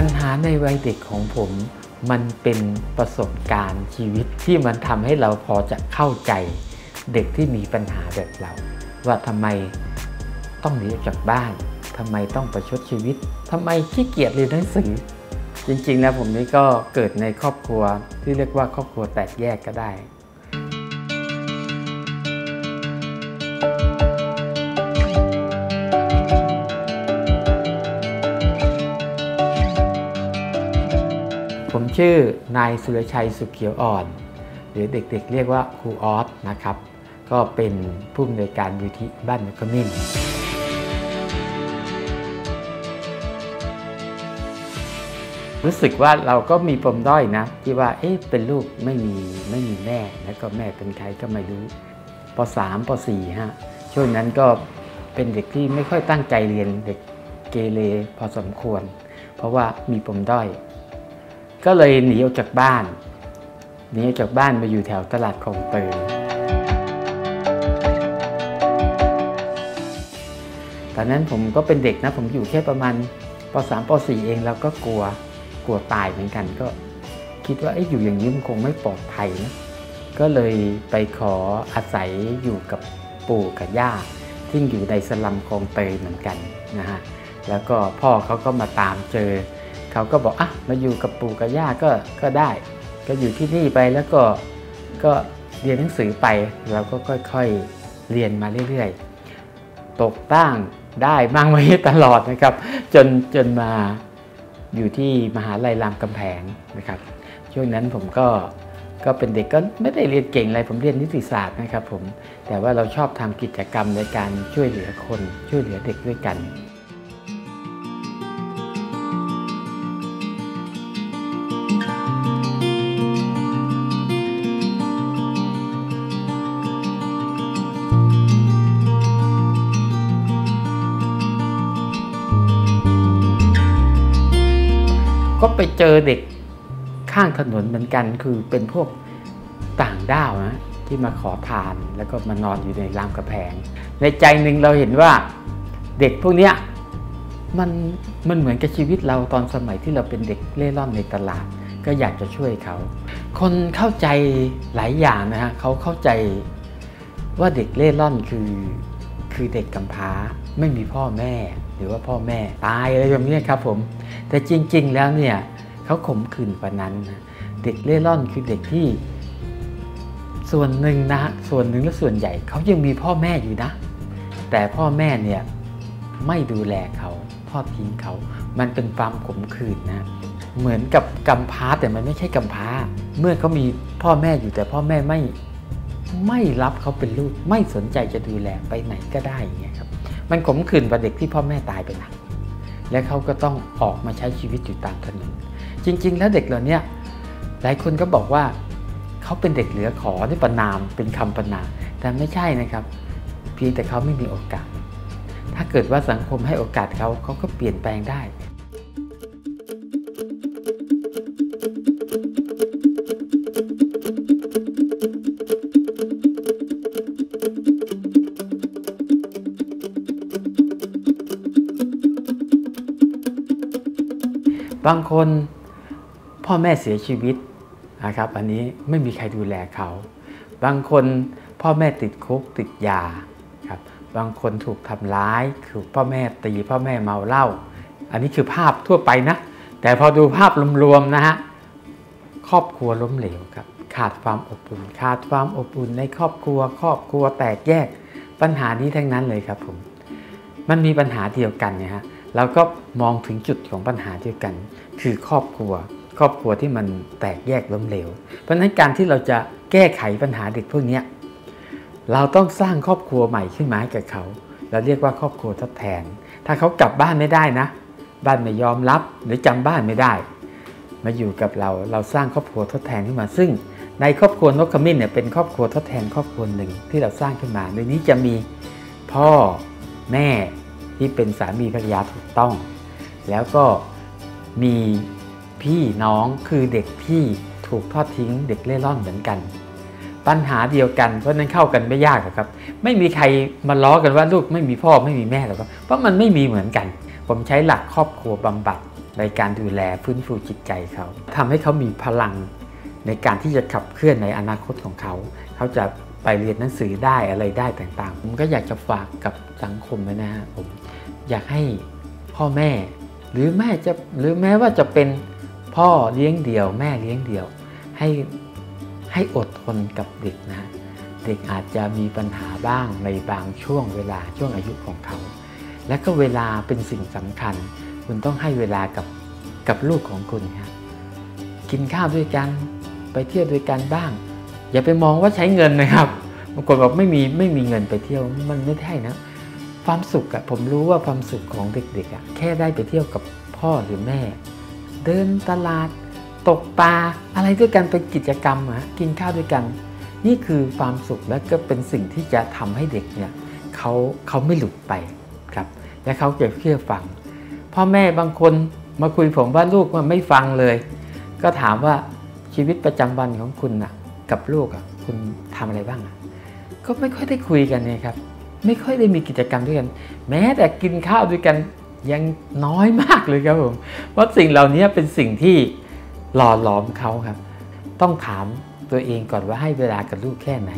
ปัญหาในวัยเด็กของผมมันเป็นประสบการณ์ชีวิตที่มันทำให้เราพอจะเข้าใจเด็กที่มีปัญหาแบบเรา ว่าทำไมต้องหนีออกจากบ้านทำไมต้องประชดชีวิตทำไมขี้เกียจเรียนหนังสือ จริงๆแล้วผมนี่ก็เกิดในครอบครัวที่เรียกว่าครอบครัวแตกแยกก็ได้ ผมชื่อนายสุรชัยสุขเขียวอ่อน หรือเด็กๆ เรียกว่าครูออสนะครับ ก็เป็นผู้อำนวยการมูลที่บ้านมะขมิ้นรู้สึกว่าเราก็มีปมด้อยนะ ที่ว่าเอ๊ะเป็นลูกไม่มีไม่มีแม่ แล้วก็แม่เป็นใครก็ไม่รู้ป .3 ป .4 ฮะช่วงนั้นก็เป็นเด็กที่ไม่ค่อยตั้งใจเรียนเด็กเกเรพอสมควร เพราะว่ามีปมด้อย ก็เลยหนีออกจากบ้านหนีออกจากบ้านมาอยู่แถวตลาดคลองเตยตอนนั้นผมก็เป็นเด็กนะผมอยู่แค่ประมาณป .3 ป .4 เองแล้วก็กลัวกลัวตายเหมือนกัน ก็คิดว่าไอ้อยู่อย่างนี้มันคงไม่ปลอดภัยนะก็เลยไปขออาศัยอยู่กับปู่กับย่าที่อยู่ในสลัมคลองเตยเหมือนกันนะฮะแล้วก็พ่อเขาก็มาตามเจอ เขาก็บอกอะมาอยู่กับปู่กับย่าก็ก็ได้ ก็อยู่ที่นี่ไปแล้วก็ก็เรียนหนังสือไปเราก็ค่อยๆเรียนมาเรื่อยๆ ตกตั้งได้มั่งไว้ตลอดนะครับ จนจนมาอยู่ที่มหาลัยรามคำแพงนะครับ ช่วงนั้นผมก็ก็เป็นเด็กก็ไม่ได้เรียนเก่งอะไรผมเรียนนิติศาสตร์นะครับผมแต่ว่าเราชอบทำกิจกรรมในการช่วยเหลือคนช่วยเหลือเด็กด้วยกัน ก็ไปเจอเด็กข้างถนนเหมือนกัน คือเป็นพวกต่างด้าวนะที่มาขอทานแล้วก็มานอนอยู่ในรามกระแพง ในใจหนึ่งเราเห็นว่าเด็กพวกเนี้ยมันมันเหมือนกับชีวิตเราตอนสมัยที่เราเป็นเด็กเล่ร่อนในตลาด ก็อยากจะช่วยเขา คนเข้าใจหลายอย่างนะฮะเขาเข้าใจว่าเด็กเล่ร่อนคือคือเด็กกำพร้าไม่มีพ่อแม่ หรือว่าพ่อแม่ตายอะไรแบบนี้ครับผมแต่จริง ๆ แล้วเนี่ยเขาข่มขืนกว่านั้น เด็กเล่ร่อนคือเด็กที่ ส่วนหนึ่งนะส่วนหนึ่งและส่วนใหญ่เขายังมีพ่อแม่อยู่นะ แต่พ่อแม่เนี่ยไม่ดูแลเขาทอดทิ้งเขา มันเป็นความขมขื่นนะเหมือนกับกำพร้าแต่มันไม่ใช่กำพร้า เมื่อเขามีพ่อแม่อยู่แต่พ่อแม่ไม่ไม่รับเขาเป็นลูก ไม่สนใจจะดูแลไปไหนก็ได้อย่างเงี้ยครับ มันขมขื่นกว่าเด็กที่พ่อแม่ตายไปนะและเขาก็ต้องออกมาใช้ชีวิตอยู่ตามถนน จริง ๆ แล้วเด็กเหล่านี้หลายคนก็บอกว่าเขาเป็นเด็กเหลือขอที่ประนามเป็นคำประนาม แต่ไม่ใช่นะครับ เพียงแต่เขาไม่มีโอกาส ถ้าเกิดว่าสังคมให้โอกาสเขาเขาก็เปลี่ยนแปลงได้ บางคนพ่อแม่เสียชีวิตนะครับ อันนี้ไม่มีใครดูแลเขา บางคนพ่อแม่ติดคุกติดยาครับบางคนถูกทำร้ายถูกพ่อแม่ตีพ่อแม่เมาเหล้าอันนี้คือภาพทั่วไปนะ แต่พอดูภาพรวมๆนะฮะครอบครัวล้มเหลวครับ ขาดความอบอุ่น ขาดความอบอุ่นในครอบครัว ครอบครัวแตกแยกปัญหานี้ทั้งนั้นเลยครับผมมันมีปัญหาเดียวกันเนี่ยฮะ เราก็มองถึงจุดของปัญหาเดียวกัน คือครอบครัว ครอบครัวที่มันแตกแยกล้มเหลว เพราะฉะนั้นการที่เราจะแก้ไขปัญหาเด็กพวกนี้เราต้องสร้างครอบครัวใหม่ขึ้นมาให้กับเขา เราเรียกว่าครอบครัวทดแทน ถ้าเขากลับบ้านไม่ได้นะ บ้านไม่ยอมรับหรือจำบ้านไม่ได้ มาอยู่กับเราเราสร้างครอบครัวทดแทนขึ้นมาซึ่งในครอบครัวนกขมิ้นเนี่ยเป็นครอบครัวทดแทนครอบครัวหนึ่งที่เราสร้างขึ้นมาในนี้จะมีพ่อแม่ ที่เป็นสามีภรรยาถูกต้อง แล้วก็มีพี่น้องคือเด็กที่ถูกทอดทิ้งเด็กเล่ร่อนเหมือนกัน ปัญหาเดียวกันเพราะนั้นเข้ากันไม่ยากหรอกครับ ไม่มีใครมาล้อกันว่าลูกไม่มีพ่อไม่มีแม่หรอกครับเพราะมันไม่มีเหมือนกัน ผมใช้หลักครอบครัวบำบัดในการดูแลฟื้นฟูจิตใจเขาทำให้เขามีพลังในการที่จะขับเคลื่อนในอนาคตของเขา เขาจะ ไปเรียนหนังสือได้อะไรได้ต่างๆ ผมก็อยากจะฝากกับสังคมนะฮะผมอยากให้พ่อแม่ หรือแม่จะหรือแม้ว่าจะเป็นพ่อเลี้ยงเดี่ยว แม่เลี้ยงเดี่ยว ให้ให้อดทนกับเด็กนะ เด็กอาจจะมีปัญหาบ้างในบางช่วงเวลาช่วงอายุของเขา และก็เวลาเป็นสิ่งสำคัญ คุณต้องให้เวลากับกับลูกของคุณครับกินข้าวด้วยกันไปเที่ยวด้วยกันบ้าง อย่าไปมองว่าใช้เงินนะครับบางคนบอกไม่มีไม่มีเงินไปเที่ยวมันไม่ใช่นะ ความสุขอะผมรู้ว่าความสุขของเด็กๆอะแค่ได้ไปเที่ยวกับพ่อหรือแม่ เดินตลาด ตกปลาอะไรด้วยกันเป็นกิจกรรมอะกินข้าวด้วยกัน นี่คือความสุขและก็เป็นสิ่งที่จะทำให้เด็กเนี่ยเขาเขาไม่หลุดไปครับ และเขาจะเชื่อฟัง พ่อแม่บางคนมาคุยผมว่าลูกมันไม่ฟังเลย ก็ถามว่าชีวิตประจำวันของคุณน่ะ กับลูกอะคุณทำอะไรบ้างอะก็ไม่ค่อยได้คุยกันนี่ครับ ไม่ค่อยได้มีกิจกรรมด้วยกัน แม้แต่กินข้าวด้วยกันยังน้อยมากเลยครับผมเพราะสิ่งเหล่านี้เป็นสิ่งที่หล่อหลอมเขาครับ ต้องถามตัวเองก่อนว่าให้เวลากับลูกแค่ไหน